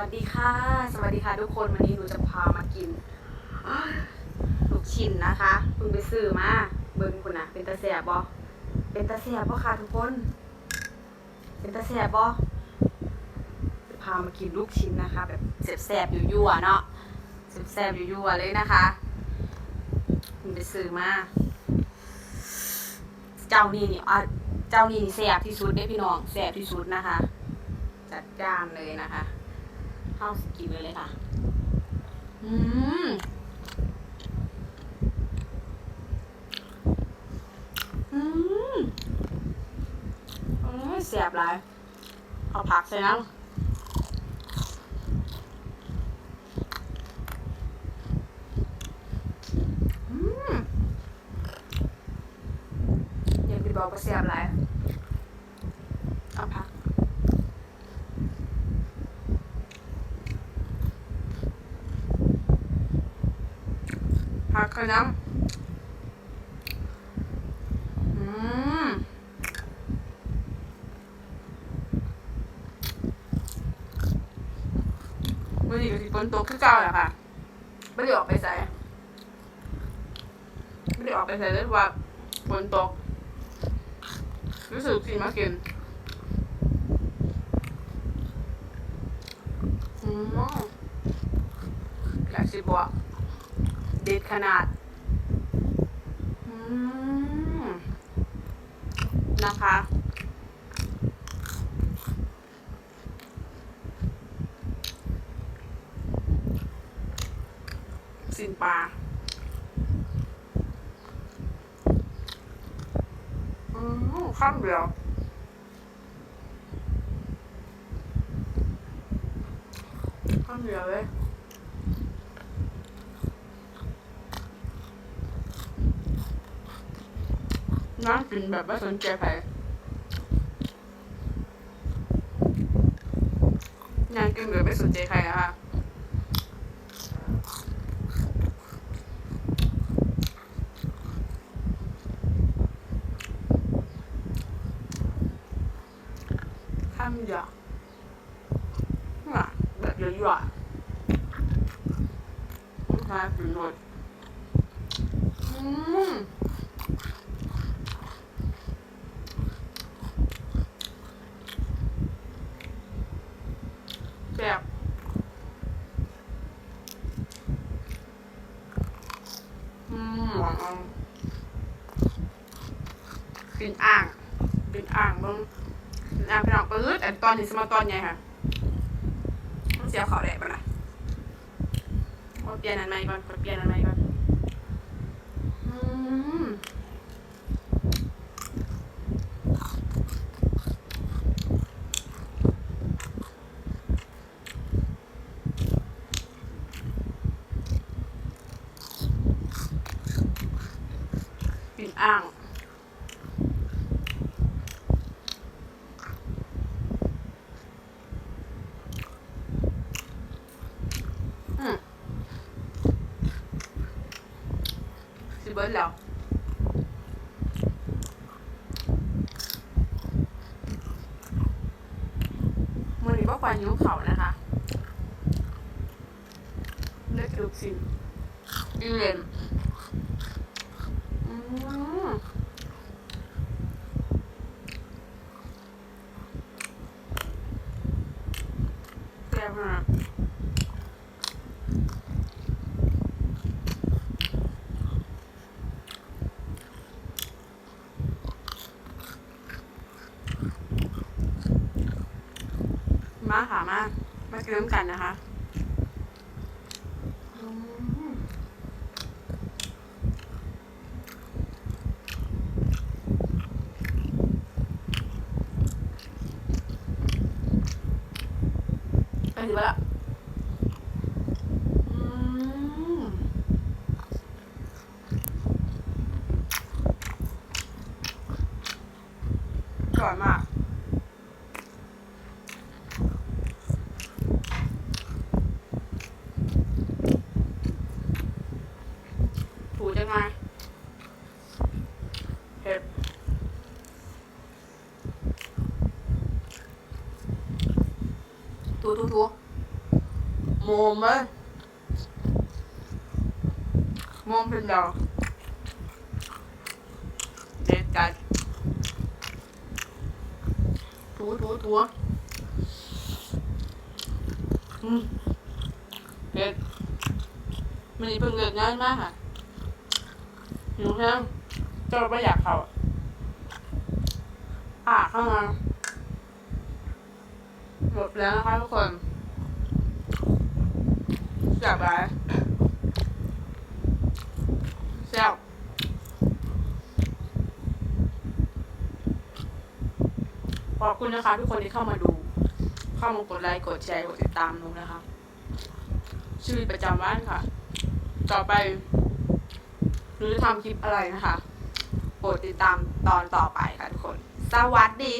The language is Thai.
วัสดีค่ะ สวัสดีค่ะทุกคนวันนี้หนูจะพามากินลูกชิ้นนะคะเพิ่งไปซื้อมาเบิ่งคุณนะเป็นตาแสบบ่เป็นตาแสบบ่ค่ะทุกคน เป็นตาแสบบ่จะพามากินลูกชิ้นนะคะ แบบแสบๆอยู่ยั่วๆเนาะแสบๆอยู่ยั่วๆเลยนะคะเพิ่งไปซื้อมาเจ้านี่นี่อะเจ้านี่นี่แสบที่สุดเด้พี่น้องแสบที่สุดนะคะจัดจ้านเลยนะคะ ข้าสกินเลยเลยค่ะ อืมอืมโอ้ยแสบหลายเอาผักใส่น้ำอืมยังไปบอกว่าแสบหลายเอาผัก ผักกระน้ำอืมมื่อนี้ก็สิฝนตกคือเก่าแหละค่ะไม่ได้ออกไปใส่ไม่ได้ออกไปใส่เลยว่าฝนตกรู้สึกสิมากินอืมอยากสิบอก เด็ดขนาดอืมนะคะ สินปลาอืมข้ามเดียวข้ามเดียวเลย นั่งกินแบบไม่สนใจใครนั่งกินแบบไม่สนใจใครอะคะข้ามยวน่ะแบบเยอะๆลูกค้ากินหมดอืม แบบอืมหวานเอา กินอ่างกินอ่างเบ้างกินอ่างพี่น้องปื๊ดแต่ตอนนี้สมาตอนไงค่ะต้องเสียขอแดดไปละขอเปลี่ยนอันใหม่ก่อนขอเปลี่ยนอันใหม่ก่อนอืมกินอ่าง อืมสิเบิร์ดแล้วมือนี้ก็ควายิ้วเขานะคะเลือกลูกชิ้นอีเลนอืมแซ่บมาก มาค่ะมา มากินน้ำกันนะคะอืมไปถือว่าละอร่อยมาก ถูจัง ไงเผ็ดถูถูถูมมเลยมมเป็นดอกเด็ดกัดถูถูถูอืมเด็ดมันนี่เพิ่งเลิกงานมากค่ะ หิวแห้งเจ้าไม่อยากเขาอะเข้ามาหมดแล้วนะคะทุกคนแซ่บไรแซ่บขอบคุณนะคะทุกคนที่เข้ามาดู เข้ามากดไลค์ กดแชร์ กดติดตามหนูนะคะชีวิตประจำวันค่ะ ต่อไป หรือทำคลิปอะไรนะคะ โปรดติดตามตอนต่อไปค่ะทุกคน สวัสดี